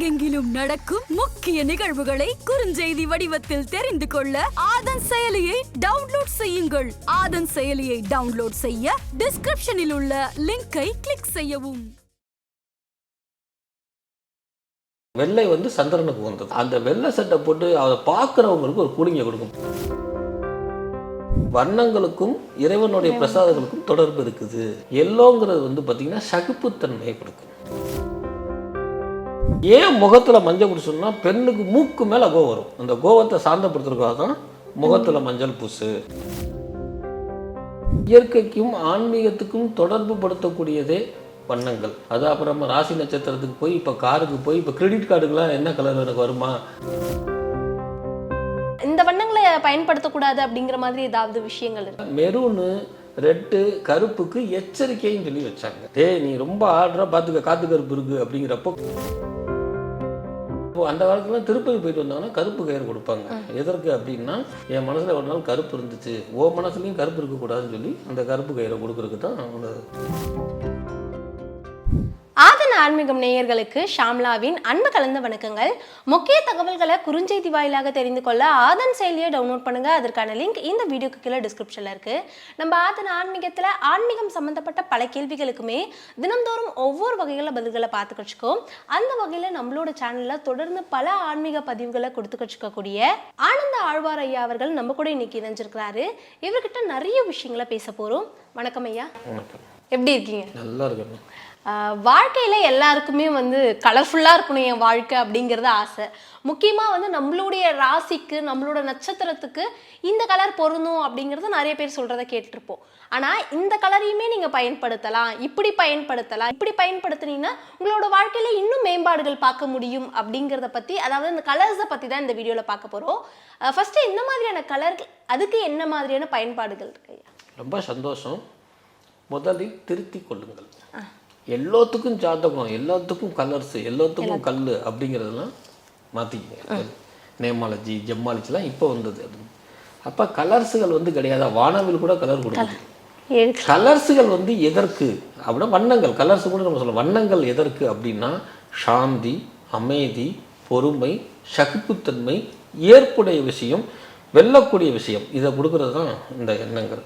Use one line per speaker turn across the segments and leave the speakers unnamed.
உலகெங்கிலும் நடக்கும் முக்கிய நிகழ்வுகளை குறுஞ்செய்தி வடிவத்தில் தெரிந்து கொள்ள ஆதன் செயலியை டவுன்லோட் செய்யுங்கள். ஆதன் செயலியை டவுன்லோட் செய்ய டிஸ்கிரிப்ஷனில் உள்ள லிங்கை கிளிக் செய்யவும்.
வெள்ளை வந்து சந்திரனுக்கு வந்தது. அந்த வெள்ளை சட்டை போட்டு அதை பார்க்குறவங்களுக்கு ஒரு கூலிங்கை கொடுக்கும். வண்ணங்களுக்கும் இறைவனுடைய பிரசாதங்களுக்கும் தொடர்பு இருக்குது. எல்லோங்கிறது வந்து பார்த்தீங்கன்னா சகிப்புத்தன்மையை கொடுக்கும். ஏன் முகத்தில் மஞ்சள் குடிச்சோம்னா பெண்ணுக்கு மூக்கு மேலே கோவம் வரும். அந்த கோவத்தை சாந்தப்படுத்துறதுக்காக தான் முகத்தில் மஞ்சள் பூசு. இயற்கைக்கும் ஆன்மீகத்துக்கும் தொடர்பு படுத்தக்கூடியதே வண்ணங்கள். அது அப்புறம் நம்ம ராசி நட்சத்திரத்துக்கு போய் இப்போ காருக்கு போய் இப்போ கிரெடிட் கார்டுக்கெலாம் என்ன கலர் எனக்கு வருமா?
இந்த வண்ணங்களை பயன்படுத்தக்கூடாது அப்படிங்கிற மாதிரி ஏதாவது விஷயங்கள் இருக்கு?
மெரூனு ரெட்டு கருப்புக்கு எச்சரிக்கைன்னு சொல்லி வச்சாங்க. டேய் நீ ரொம்ப ஆடுற பார்த்துக்க காத்து கருப்பு இருக்கு அப்படிங்கிறப்போ இப்போ அந்த காலத்துல திருப்பதி போயிட்டு வந்தாங்கன்னா கருப்பு கயிறு கொடுப்பாங்க. எதற்கு அப்படின்னா என் மனசுல ஒரு நாள் கருப்பு இருந்துச்சு. ஓ மனசுலயும் கருப்பு இருக்கக்கூடாதுன்னு சொல்லி அந்த கருப்பு கயிறை கொடுக்கறதுக்கு தான்
அவங்களோட ஆன்மீகம் நேயர்களுக்கு ஷாம்லாவின் அன்பு கலந்த வணக்கங்கள். முக்கிய தகவல்களை குறுஞ்செய்தி வாயிலாக தெரிந்து கொள்ள ஆதன் செயலியை டவுன்லோட் பண்ணுங்க. அதற்கான லிங்க் இந்த வீடியோக்கு கீழே டிஸ்கிரிப்ஷன்ல இருக்கு. நம்ம ஆதன் ஆன்மீகத்துல ஆன்மீகம் சம்பந்தப்பட்ட பல கேள்விகளுக்குமே தினந்தோறும் ஒவ்வொரு வகையில் பதில்களை பார்த்து வச்சுக்கோம் அந்த வகையில நம்மளோட சேனல்ல தொடர்ந்து பல ஆன்மீக பதிவுகளை கொடுத்து வச்சுக்கக்கூடிய ஆனந்த ஆழ்வார் ஐயா அவர்கள் நம்ம கூட இன்னைக்கு இணைஞ்சிருக்கிறாரு. இவர்கிட்ட நிறைய விஷயங்களை பேச போறோம். வணக்கம் ஐயா.
வணக்கம்.
எப்படி இருக்கீங்க?
நல்லா இருக்கணும்
ஆஹ் வாழ்க்கையில எல்லாருக்குமே வந்து கலர்ஃபுல்லா இருக்கணும் என் வாழ்க்கை அப்படிங்கிறது ஆசை. முக்கியமா வந்து நம்மளுடைய ராசிக்கு நம்மளோட நட்சத்திரத்துக்கு இந்த கலர் பொருந்தும் அப்படிங்கறத நிறைய பேர் சொல்றத கேட்டிருப்போம். ஆனா இந்த கலரையுமே நீங்க பயன்படுத்தலாம். இப்படி பயன்படுத்தலாம். இப்படி பயன்படுத்துனீங்கன்னா உங்களோட வாழ்க்கையில இன்னும் மேம்பாடுகள் பார்க்க முடியும் அப்படிங்கறத பத்தி அதாவது இந்த கலர்ஸை பத்தி தான் இந்த வீடியோல பார்க்க போறோம். ஃபர்ஸ்ட் இந்த மாதிரியான கலர் அதுக்கு என்ன மாதிரியான பயன்பாடுகள் இருக்கு?
ரொம்ப சந்தோஷம். முதலில் திருத்திக் கொள்ளுங்கள். எல்லாத்துக்கும் ஜாதகம் எல்லாத்துக்கும் கலர்ஸ் எல்லாத்துக்கும் கல் அப்படிங்கிறதெல்லாம் மாற்றிக்கிங்க நேமாலஜி ஜெம்மாலஜிலாம் இப்போ வந்தது அது. அப்போ கலர்ஸுகள் வந்து கிடையாது? வானவில் கூட கலர் கொடுக்குது. கலர்ஸுகள் வந்து எதற்கு? அப்படின்னா வண்ணங்கள். கலர்ஸ் கூட நம்ம சொல்லலாம். வண்ணங்கள் எதற்கு அப்படின்னா சாந்தி அமைதி பொறுமை சகிப்புத்தன்மை ஏற்புடைய விஷயம் வெல்லக்கூடிய விஷயம். இதை கொடுக்கறது தான் இந்த எண்ணங்கள்.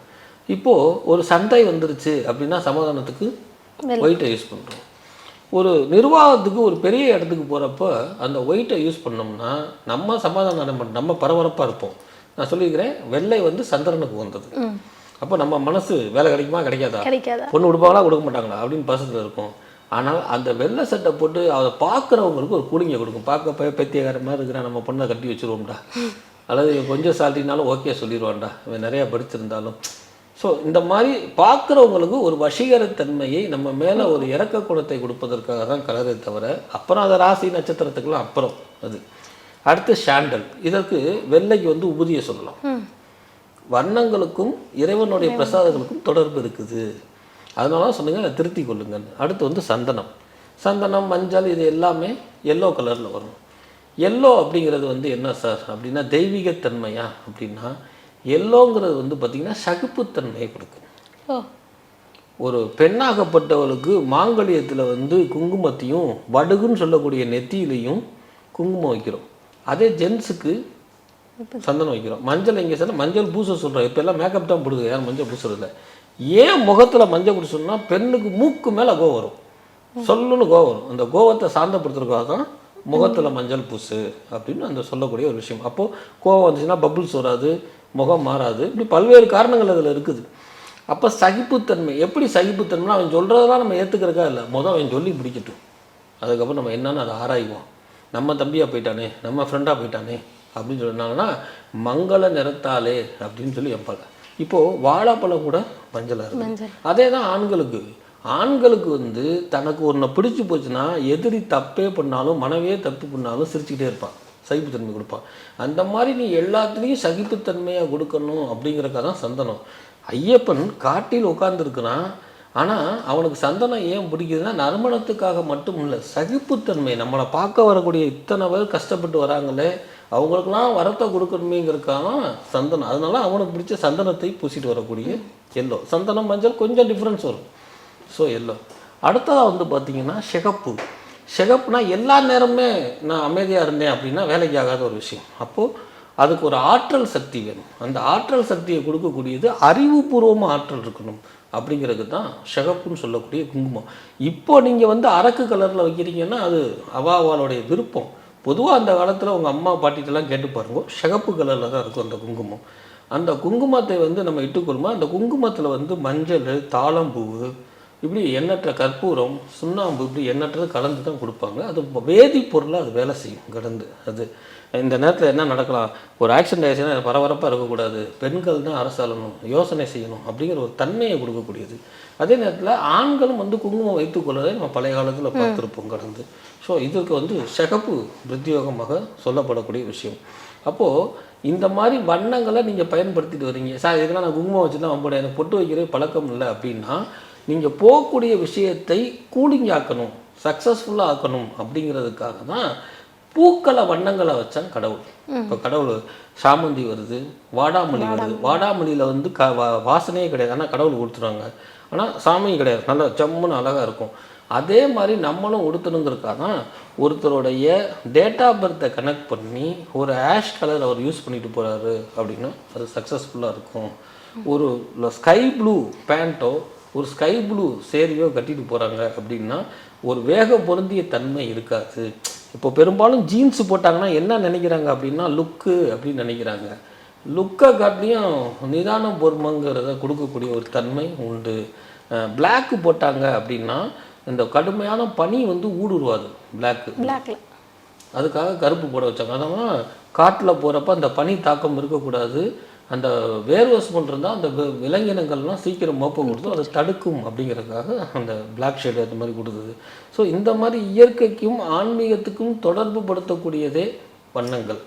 இப்போது ஒரு சண்டை வந்துருச்சு அப்படின்னா சமாதானத்துக்கு ஒயிட்டை யூஸ் பண்ணுறோம் ஒரு நிர்வாகத்துக்கு ஒரு பெரிய இடத்துக்கு போகிறப்ப அந்த ஒயிட்டை யூஸ் பண்ணோம்னா நம்ம சமாதானம் நம்ம பரபரப்பாக இருப்போம். நான் சொல்லியிருக்கிறேன் வெள்ளை வந்து சந்திரனுக்கு வந்தது. அப்போ நம்ம மனசு வேலை கிடைக்குமா கிடைக்காதா? பொண்ணு கொடுப்பாங்களா கொடுக்க மாட்டாங்களா அப்படின்னு பசத்தில் இருக்கும். ஆனால் அந்த வெள்ளை சட்டை போட்டு அதை பார்க்குறவங்களுக்கு ஒரு கூலிங்கை கொடுக்கும். பார்க்க மாதிரி இருக்கிறான் நம்ம பொண்ணை கட்டி வச்சிருவோம்டா. அல்லது கொஞ்சம் சாலரினாலும் ஓகே சொல்லிடுவான்டா இவன் நிறையா படிச்சிருந்தாலும் ஸோ இந்த மாதிரி பார்க்குறவங்களுக்கு ஒரு வசீகரத்தன்மையை நம்ம மேலே ஒரு இறக்க குணத்தை கொடுப்பதற்காக தான் கலரே தவிர அப்புறம் அதை ராசி நட்சத்திரத்துக்கெல்லாம் அப்புறம் அது. அடுத்து சாண்டல் இதற்கு வெள்ளைக்கு வந்து உபதியை சொல்லலாம். வண்ணங்களுக்கும் இறைவனுடைய பிரசாதங்களுக்கும் தொடர்பு இருக்குது. அதனால தான் சொன்னீங்க அதை திருத்தி கொள்ளுங்கள் அடுத்து வந்து சந்தனம். சந்தனம் மஞ்சள் இது எல்லாமே எல்லோ கலரில் வரும். எல்லோ அப்படிங்கிறது வந்து என்ன சார்? அப்படின்னா தெய்வீகத்தன்மையா? அப்படின்னா எல்லோங்கிறது வந்து பார்த்திங்கன்னா சகிப்புத்தன்மையை கொடுக்கும். ஒரு பெண்ணாகப்பட்டவளுக்கு மாங்கல்யத்தில் வந்து குங்குமத்தையும் வடுகுன்னு சொல்லக்கூடிய நெத்தியிலையும் குங்குமம் வைக்கிறோம். அதே ஜென்ஸுக்கு சந்தனம் வைக்கிறோம். மஞ்சள் எங்கே சொன்னால் மஞ்சள் பூச சொல்கிறோம் இப்போ எல்லாம் மேக்கப் தான் போடுது. யாரும் மஞ்சள் பூசுறதில்ல. ஏன் முகத்தில் மஞ்சள் பூசணும்னா பெண்ணுக்கு மூக்கு மேலே கோவம் வரும். சொல்லுன்னு கோவம் வரும். அந்த கோவத்தை சாந்தப்படுத்துறதுக்காக தான் முகத்தில் மஞ்சள் பூசு அப்படின்னு அந்த சொல்லக்கூடிய ஒரு விஷயம். அப்போது கோவம் வந்துச்சுன்னா பபுள்ஸ் வராது. முகம் மாறாது. இப்படி பல்வேறு காரணங்கள் அதில் இருக்குது. அப்போ சகிப்புத்தன்மை எப்படி சகிப்புத்தன்மைனா அவன் சொல்கிறதெல்லாம் நம்ம ஏற்றுக்கிறக்கா இல்லை. மொதல் அவன் சொல்லி பிடிக்கட்டும் அதுக்கப்புறம் நம்ம என்னன்னு அதை ஆராய்வோம். நம்ம தம்பியாக போயிட்டானே நம்ம ஃப்ரெண்டாக போயிட்டானே அப்படின்னு சொன்னாங்கன்னா மங்கள நிறத்தாலே அப்படின்னு சொல்லி வைப்பாங்க. இப்போது வாழைப்பழம் கூட மஞ்சளாக இருக்கு. அதே தான் ஆண்களுக்கு. ஆண்களுக்கு வந்து தனக்கு ஒன்றை பிடிச்சி போச்சுன்னா எதிரி தப்பே பண்ணாலும் மனைவியே தப்பு பண்ணாலும் சிரிச்சுக்கிட்டே இருப்பான். சகிப்புத்தன்மை கொடுப்பான் அந்த மாதிரி நீ எல்லாத்துலேயும் சகிப்புத்தன்மையாக கொடுக்கணும் அப்படிங்கிறக்காக தான் சந்தனம். ஐயப்பன் காட்டில் உட்கார்ந்துருக்கிறான். ஆனால் அவனுக்கு சந்தனம் ஏன் பிடிக்குதுன்னா நறுமணத்துக்காக மட்டும் இல்லை சகிப்புத்தன்மை. நம்மளை பார்க்க வரக்கூடிய இத்தனை பேர் கஷ்டப்பட்டு வராங்களே அவங்களுக்கெல்லாம் வரத்தை கொடுக்கணுமேங்கிறதுக்காக சந்தனம். அதனால அவனுக்கு பிடிச்ச சந்தனத்தை பூசிட்டு வரக்கூடிய எல்லோ. சந்தனம் மஞ்சள் கொஞ்சம் டிஃப்ரென்ஸ் வரும். So yellow. அடுத்ததாக வந்து பார்த்தீங்கன்னா சிகப்பு. சிகப்புனா எல்லா நேரமுமே நான் அமைதியாக இருந்தேன் அப்படின்னா வேலைக்கு ஆகாத ஒரு விஷயம். அப்போது அதுக்கு ஒரு ஆற்றல் சக்தி வேணும். அந்த ஆற்றல் சக்தியை கொடுக்கக்கூடியது அறிவுபூர்வமாக ஆற்றல் இருக்கணும். அப்படிங்கிறது தான் சிகப்புன்னு சொல்லக்கூடிய குங்குமம். இப்போ நீங்கள் வந்து அரக்கு கலரில் வைக்கிறீங்கன்னா அது அவா அவளுடைய விருப்பம். பொதுவாக அந்த காலத்தில் உங்கள் அம்மா பாட்டிட்டெல்லாம் கேட்டு பாருங்க. சிகப்பு கலரில் தான் இருக்கும் அந்த குங்குமம். அந்த குங்குமத்தை வந்து நம்ம இட்டுக்கொள்ளுமா? அந்த குங்குமத்தில் வந்து மஞ்சள் தாளம்பூவு இப்படி எண்ணற்ற கற்பூரம் சுண்ணாம்பு இப்படி எண்ணற்றது கலந்து தான் கொடுப்பாங்க. அது வேதிப்பொருளாக அது வேலை செய்யும் கடந்து. அது இந்த நேரத்தில் என்ன நடக்கலாம்? ஒரு ஆக்சிடென்ட் ஆயிடுச்சுன்னா பரபரப்பாக இருக்கக்கூடாது. பெண்கள் தான் அரசாளணும் யோசனை செய்யணும் அப்படிங்கிற ஒரு தன்மையை கொடுக்கக்கூடியது. அதே நேரத்தில் ஆண்களும் வந்து குங்குமம் வைத்துக்கொள்வதை நம்ம பழைய காலத்தில் பார்த்துருப்போம் கடந்து. ஸோ இதற்கு வந்து சிகப்பு பிரத்யோகமாக சொல்லப்படக்கூடிய விஷயம். அப்போது இந்த மாதிரி வண்ணங்களை நீங்கள் பயன்படுத்திட்டு வரீங்க. சார் இதுக்கெல்லாம் நான் குங்குமம் வச்சு தான் வம்பட எனக்கு பொட்டு வைக்கிற பழக்கம் இல்லை அப்படின்னா நீங்கள் போகக்கூடிய விஷயத்தை கூலிங் ஆக்கணும் சக்ஸஸ்ஃபுல்லாக ஆக்கணும் அப்படிங்கிறதுக்காக தான் பூக்களை வண்ணங்களை வச்சான் கடவுள். இப்போ கடவுள் சாமந்தி வருது வாடாமல்லி வருது. வாடாமல்லியில் வந்து க வா- வாசனையே கிடையாது. ஆனால் கடவுள் கொடுத்துருவாங்க. ஆனால் சாமியும் கிடையாது. நல்லா ஜம்முன்னு அழகாக இருக்கும். அதே மாதிரி நம்மளும் உடுத்தணுங்கிறதுக்காக தான் ஒருத்தருடைய டேட் ஆஃப் பர்த்தை கனெக்ட் பண்ணி ஒரு ஆஷ் கலர் அவர் யூஸ் பண்ணிட்டு போகிறாரு அப்படின்னா அது சக்ஸஸ்ஃபுல்லாக இருக்கும். ஒரு ஸ்கை ப்ளூ பேண்ட்டோ ஒரு ஸ்கை ப்ளூ சேரியோ கட்டிட்டு போகிறாங்க அப்படின்னா ஒரு வேக பொருந்திய தன்மை இருக்காது. இப்போ பெரும்பாலும் ஜீன்ஸ் போட்டாங்கன்னா என்ன நினைக்கிறாங்க அப்படின்னா லுக்கு அப்படின்னு நினைக்கிறாங்க. லுக்கை காட்டிலையும் நிதானம் பொறுமைங்கிறத கொடுக்கக்கூடிய ஒரு தன்மை உண்டு. Black போட்டாங்க அப்படின்னா இந்த கடுமையான பனி வந்து ஊடுருவாது பிளாக்கு
பிளாக்ல
அதுக்காக கருப்பு போட வச்சாங்க. அதனால் காட்டில் போகிறப்ப அந்த பனி தாக்கம் இருக்கக்கூடாது. அந்த வேர்வை ஸ்மெல் இருந்தால் அந்த விலங்கினங்கள்லாம் சீக்கிரம் மோப்பம் கொடுத்து அதை தடுக்கும் அப்படிங்கிறதுக்காக அந்த Black ஷேடு அந்த மாதிரி கொடுத்தது. ஸோ இந்த மாதிரி இயற்கைக்கும் ஆன்மீகத்துக்கும் தொடர்பு படுத்தக்கூடியதே வண்ணங்கள்.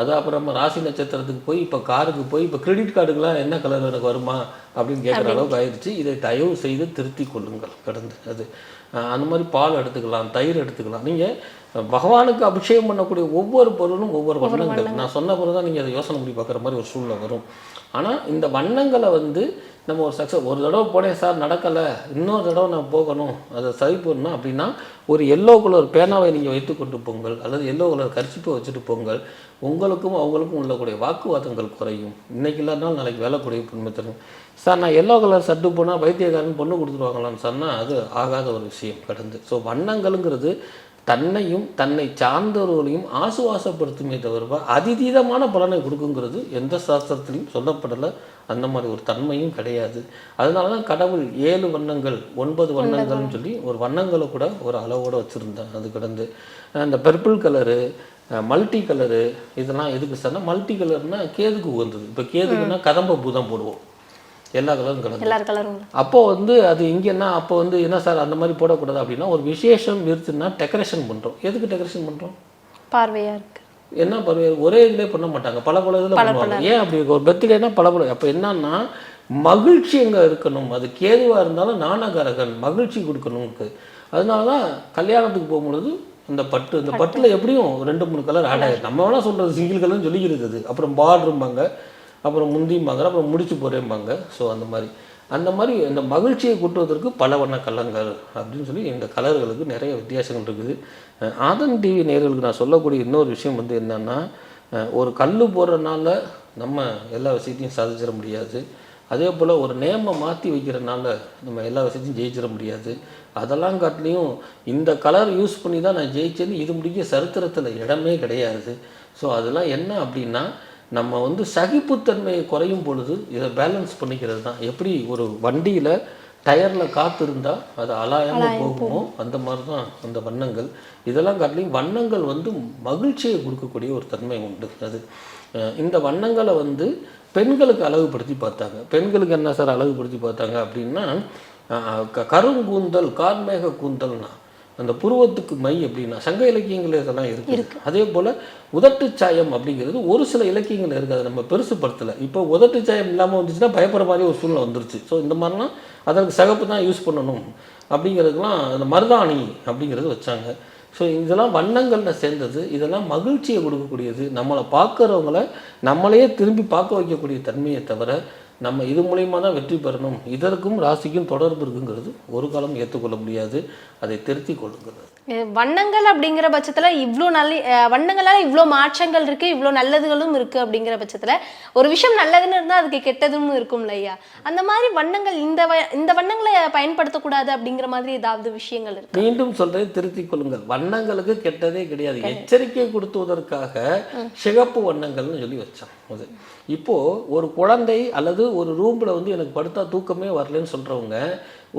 அது அப்புறம் ராசி நட்சத்திரத்துக்கு போய் இப்போ காருக்கு போய் இப்போ கிரெடிட் கார்டுக்கெலாம் என்ன கலர் எனக்கு வருமா அப்படின்னு கேட்குற அளவுக்கு ஆயிடுச்சு. இதை தயவு செய்து திருத்தி கொள்ளுங்கள். கடந்து. அது அந்த மாதிரி பால் எடுத்துக்கலாம் தயிர் எடுத்துக்கலாம். நீங்கள் பகவானுக்கு அபிஷேகம் பண்ணக்கூடிய ஒவ்வொரு பொருளும் ஒவ்வொரு வண்ணங்கள். நான் சொன்ன பிறகு தான் நீங்கள் அதை யோசனை பண்ணி பார்க்குற மாதிரி ஒரு சூழ்நிலை வரும். ஆனால் இந்த வண்ணங்களை வந்து நம்ம ஒரு சக்ஸஸ் ஒரு தடவை போனேன் சார் நடக்கலை. இன்னொரு தடவை நான் போகணும். அதை சரி பண்ணணும் அப்படின்னா ஒரு எல்லோ கலர் பேனாவை நீங்கள் வைத்து கொண்டு போங்கள். அல்லது எல்லோ கலர் கர்ச்சிப்பை வச்சுட்டு போங்கள். உங்களுக்கும் அவங்களுக்கும் உள்ளக்கூடிய வாக்குவாதங்கள் குறையும். இன்னைக்கு இல்லாதனால நாளைக்கு வேலை குறையும் பெண்மை தரும். சார் நான் எல்லோ கலர் சட்டு போனால் வைத்தியக்காரன் பொண்ணு கொடுத்துருவாங்களான்னு சொன்னால் அது ஆகாத ஒரு விஷயம் கடந்து. ஸோ வண்ணங்கள்ங்கிறது தன்னையும் தன்னை சார்ந்தவர்களையும் ஆசுவாசப்படுத்துமே தவிர அதிதீதமான பலனை கொடுக்குங்கிறது எந்த சாஸ்திரத்திலையும் சொல்லப்படலை. அந்த மாதிரி ஒரு தன்மையும் கிடையாது. அதனால தான் கடவுள் ஏழு வண்ணங்கள் ஒன்பது வண்ணங்கள்னு சொல்லி ஒரு வண்ணங்களை கூட ஒரு அளவோட வச்சுருந்தேன் அது கிடந்து அந்த பர்பிள் கலரு மல்டி கலரு இதெல்லாம் எதுக்கு சார்னா மல்டி கலர்னா கேதுக்கு உகந்தது. இப்போ கேதுக்குன்னா கதம்ப பூதம் போடுவோம். எல்லா கலரும் கலந்து.
எல்லார் கலரும்
அப்போ வந்து அது இங்கன்னா அப்போ வந்து என்ன சார் அந்த மாதிரி போடக்கூடாது அப்படின்னா ஒரு விசேஷம் இருக்குன்னா டெக்கரேஷன் பண்ணுறோம் எதுக்கு டெக்கரேஷன் பண்ணுறோம்
பார்வையா இருக்கு.
என்ன பருவ ஒரே இதிலே பண்ண மாட்டாங்க. பல பல இதில் பண்ணுவாங்க. ஏன் அப்படி? ஒரு பர்த்டேனா பல பல. அப்போ என்னன்னா மகிழ்ச்சி அங்கே இருக்கணும்? அது கேதுவாக இருந்தாலும் நாணகாரகன் மகிழ்ச்சி கொடுக்கணும்க்கு அதனால தான் கல்யாணத்துக்கு போகும்பொழுது அந்த பட்டு இந்த பட்டில் எப்படியும் ரெண்டு மூணு கலர் ஆட் ஆகிடும் நம்ம வேணால் சொல்கிறது சிங்கிள் கலர்னு சொல்லிக்கிறது அது. அப்புறம் பார்டரும்பாங்க அப்புறம் முந்திம்பாங்க அப்புறம் முடிச்சு போகிறேம்பாங்க ஸோ அந்த மாதிரி. அந்த மாதிரி இந்த மகிழ்ச்சியை கூட்டுவதற்கு பல வண்ண கலங்கள் அப்படின்னு சொல்லி இந்த கலர்களுக்கு நிறைய வித்தியாசங்கள் இருக்குது. ஆதன் டிவி நேர்களுக்கு நான் சொல்லக்கூடிய இன்னொரு விஷயம் வந்து என்னன்னா ஒரு கல் போடுறதுனால நம்ம எல்லா விஷயத்தையும் சாதிச்சிட முடியாது. அதே போல் ஒரு நேமை மாற்றி வைக்கிறனால நம்ம எல்லா விஷயத்தையும் ஜெயிச்சிட முடியாது. அதெல்லாம் காட்டிலையும் இந்த கலர் யூஸ் பண்ணி தான் நான் ஜெயிச்சேன்னு இது முடிக்க சரித்திரத்தில் இடமே கிடையாது. ஸோ அதெல்லாம் என்ன அப்படின்னா நம்ம வந்து சகிப்புத்தன்மையை குறையும் பொழுது இதை பேலன்ஸ் பண்ணிக்கிறது தான். எப்படி ஒரு வண்டியில் டயரில் காற்று இருந்தால் அது அலாயாமல் போகுமோ? அந்த மாதிரி தான் அந்த வண்ணங்கள். இதெல்லாம் காட்டிலையும் வண்ணங்கள் வந்து மகிழ்ச்சியை கொடுக்கக்கூடிய ஒரு தன்மை உண்டு. அது இந்த வண்ணங்களை வந்து பெண்களுக்கு அழகுபடுத்தி பார்த்தாங்க. பெண்களுக்கு என்ன சார் அழகுபடுத்தி பார்த்தாங்க அப்படின்னா கருங்கூந்தல் கார்மேக கூந்தல்னா அந்த புருவத்துக்கு மை அப்படின்னா சங்க இலக்கியங்கள் இதெல்லாம் இருக்கு. அதே போல் உதட்டு சாயம் அப்படிங்கிறது ஒரு சில இலக்கியங்கள் இருக்குது அதை நம்ம பெருசுப்படுத்தலை இப்போ உதட்டு சாயம் இல்லாமல் வந்துச்சுன்னா பயப்படுற மாதிரி ஒரு சூழ்நிலை வந்துருச்சு. ஸோ இந்த மாதிரிலாம் அதற்கு சிகப்பு தான் யூஸ் பண்ணணும் அப்படிங்கிறதுக்கெலாம் அந்த மருதாணி அப்படிங்கிறது வச்சாங்க. ஸோ இதெல்லாம் வண்ணங்களில் சேர்ந்தது. இதெல்லாம் மகிழ்ச்சியை கொடுக்கக்கூடியது. நம்மளை பார்க்குறவங்கள நம்மளையே திரும்பி பார்க்க வைக்கக்கூடிய தன்மையை தவிர நம்ம இது மூலியமாக தான் வெற்றி பெறணும். இதற்கும் ராசிக்கும் தொடர்பு இருக்குங்கிறது ஒரு காலம் ஏற்றுக்கொள்ள முடியாது. அதை திருத்தி கொள்ளுங்கிறது
வண்ணங்கள் அப்படிங்கிற பட்சத்துல இவ்வளோ நல்ல வண்ணங்களால இவ்வளோ மாற்றங்கள் இருக்கு இவ்வளோ நல்லதுகளும் இருக்கு அப்படிங்கிற பட்சத்துல ஒரு விஷயம் நல்லதுன்னு இருந்தா அதுக்கு கெட்டதும் இருக்கும் இல்லையா? அந்த மாதிரி வண்ணங்கள் இந்த வ- இந்த வண்ணங்களை பயன்படுத்தக்கூடாது அப்படிங்கிற மாதிரி ஏதாவது விஷயங்கள் இருக்கு?
மீண்டும் சொல்றேன் திருத்திக் கொள்ளுங்கள். வண்ணங்களுக்கு கெட்டதே கிடையாது. எச்சரிக்கை கொடுத்துவதற்காக சிகப்பு வண்ணங்கள்னு சொல்லி வச்சான் அது. இப்போ ஒரு குழந்தை அல்லது ஒரு ரூம்ல வந்து எனக்கு படுத்தா தூக்கமே வரலன்னு சொல்றவங்க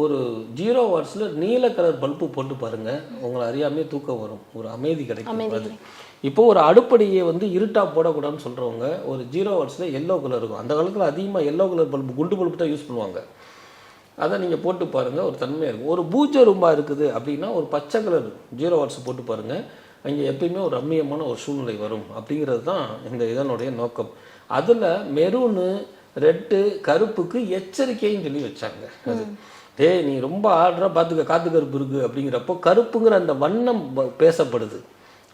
ஒரு ஜீரோ வாட்ஸ்ல நீல கலர் பல்பு போட்டு பாருங்க உங்களை அறியாமே தூக்கம் வரும். ஒரு அமைதி கிடைக்கும். அது. இப்போ ஒரு அடுப்படியை வந்து இருட்டா போடக்கூடாதுன்னு சொல்றவங்க ஒரு ஜீரோ வாட்ஸ்ல எல்லோ கலர் இருக்கும். அந்த காலத்துல அதிகமா எல்லோ கலர் பல்பு குண்டு பல்பு தான் யூஸ் பண்ணுவாங்க. அதை நீங்கள் போட்டு பாருங்கள் ஒரு தன்மையாக இருக்கும். ஒரு பூஜை ரூம்பா இருக்குது அப்படின்னா ஒரு பச்சை கலர் ஜீரோ வாட்ஸ் போட்டு பாருங்கள் அங்கே எப்பயுமே ஒரு ரம்மியமான ஒரு சூழ்நிலை வரும். அப்படிங்கிறது தான் இந்த இதனுடைய நோக்கம். அதில் மெரூனு ரெட்டு கருப்புக்கு எச்சரிக்கைன்னு சொல்லி வச்சாங்க. அது டேய் நீ ரொம்ப ஆடுற பார்த்துக்க காத்து கருப்பு இருக்கு அப்படிங்கிறப்போ கருப்புங்கிற அந்த வண்ணம் பேசப்படுது.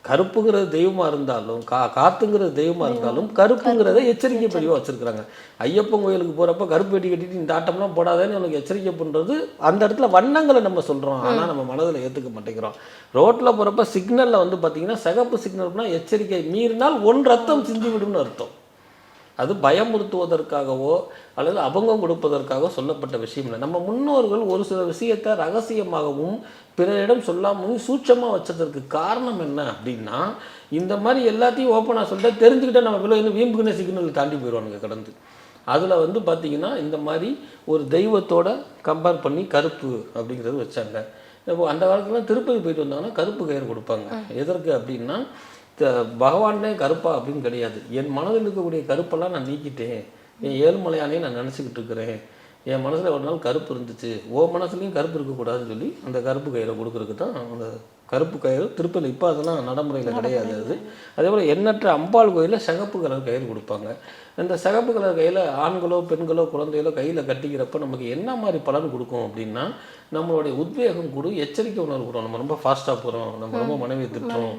கருப்புங்கிறது தெய்வமா இருந்தாலும் கா காத்துங்கிறது தெய்வமா இருந்தாலும் கருப்புங்கிறத எச்சரிக்கை. பதிவாக வச்சிருக்கிறாங்க. ஐயப்பன் கோயிலுக்கு போறப்ப கருப்பு வெட்டி கட்டிட்டு இந்த ஆட்டம்லாம் போடாதேன்னு உனக்கு எச்சரிக்கை பண்றது அந்த இடத்துல வண்ணங்களை நம்ம சொல்றோம். ஆனா நம்ம மனதில் ஏத்துக்க மாட்டேங்கிறோம். ரோட்ல போறப்ப சிக்னல்ல வந்து பாத்தீங்கன்னா சிகப்பு சிக்னல்னா எச்சரிக்கை. மீறினால் ஒன் ரத்தம் சிந்தி விடும்னு அர்த்தம். அது பயமுறுத்துவதற்காகவோ அல்லது அபங்கம் கொடுப்பதற்காக சொல்லப்பட்ட விஷயம் இல்லை நம்ம முன்னோர்கள் ஒரு சில விஷயத்தை ரகசியமாகவும் பிறரிடம் சொல்லாமலும் சூட்சமாக வச்சதற்கு காரணம் என்ன அப்படின்னா இந்த மாதிரி எல்லாத்தையும் ஓப்பனாக சொல்லிட்டு தெரிஞ்சுக்கிட்டா நம்ம பிள்ளை இன்னும் சிக்னல் தாண்டி போயிடுவானுங்க கடந்து. அதில் வந்து பார்த்தீங்கன்னா இந்த மாதிரி ஒரு தெய்வத்தோட கம்பேர் பண்ணி கருப்பு அப்படிங்கிறது வச்சாங்க. இப்போ அந்த காலத்துல திருப்பதி போயிட்டு வந்தாங்கன்னா கருப்பு கயிறு கொடுப்பாங்க. எதற்கு அப்படின்னா பகவானே கருப்பா அப்படின்னு கிடையாது. என் மனதில் இருக்கக்கூடிய கருப்பெல்லாம் நான் நீக்கிட்டேன். என் ஏழுமலையானே நான் நினச்சிக்கிட்டு இருக்கிறேன். என் மனசில் ஒரு நாள் கருப்பு இருந்துச்சு. ஓ மனசுலையும் கருப்பு இருக்கக்கூடாதுன்னு சொல்லி அந்த கருப்பு கயிறை கொடுக்கறதுக்கு தான் அந்த கருப்பு கயிறு திருப்பதி. இப்போ அதெல்லாம் நடைமுறையில் கிடையாது அது. அதே போல் எண்ணற்ற அம்பாள் கோயிலில் சிகப்பு கலர் கயிறு கொடுப்பாங்க. அந்த சிகப்பு கலர் கையில் ஆண்களோ பெண்களோ குழந்தைகளோ கையில் கட்டிக்கிறப்ப நமக்கு என்ன மாதிரி பலன் கொடுக்கும் அப்படின்னா நம்மளுடைய உத்வேகம் கூட எச்சரிக்கை உணர்வு நம்ம ரொம்ப ஃபாஸ்ட்டாக போகிறோம் நம்ம ரொம்ப மனைவி திட்டுறோம்.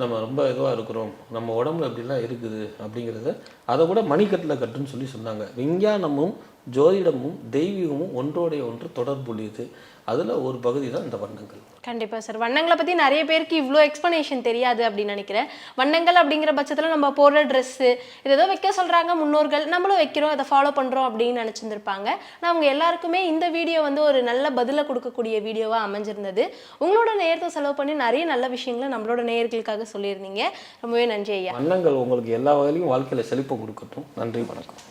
நம்ம ரொம்ப இதுவாக இருக்கிறோம். நம்ம உடம்புல இப்படிலாம் இருக்குது அப்படிங்கிறத அதை கூட மணிக்கட்டில் கட்டுன்னு சொல்லி சொன்னாங்க. விஞ்ஞானமும் ஜோதிடமும் தெய்வீகமும் ஒன்றோடைய ஒன்று தொடர்புடையது. அதில் ஒரு பகுதி தான் இந்த வண்ணங்கள்.
கண்டிப்பா சார் வண்ணங்களை பத்தி நிறைய பேருக்கு இவ்வளோ எக்ஸ்பிளனேஷன் தெரியாது அப்படின்னு நினைக்கிறேன். வண்ணங்கள் அப்படிங்கிற பட்சத்துல நம்ம போடுற ட்ரெஸ்ஸு இது ஏதோ வைக்க சொல்றாங்க முன்னோர்கள் நம்மளும் வைக்கிறோம் அதை ஃபாலோ பண்றோம் அப்படின்னு நினைச்சிருந்திருப்பாங்க. நான் அவங்க எல்லாருக்குமே இந்த வீடியோ வந்து ஒரு நல்ல பதிலை கொடுக்கக்கூடிய வீடியோவா அமைஞ்சிருந்தது. உங்களோட நேரத்தை செலவு பண்ணி நிறைய நல்ல விஷயங்களை நம்மளோட நேயர்களுக்காக சொல்லியிருந்தீங்க. ரொம்பவே நன்றி ஐயா.
வண்ணங்கள் உங்களுக்கு எல்லா வகையிலையும் வாழ்க்கையில் செழிப்பை கொடுக்கட்டும். நன்றி வணக்கம்.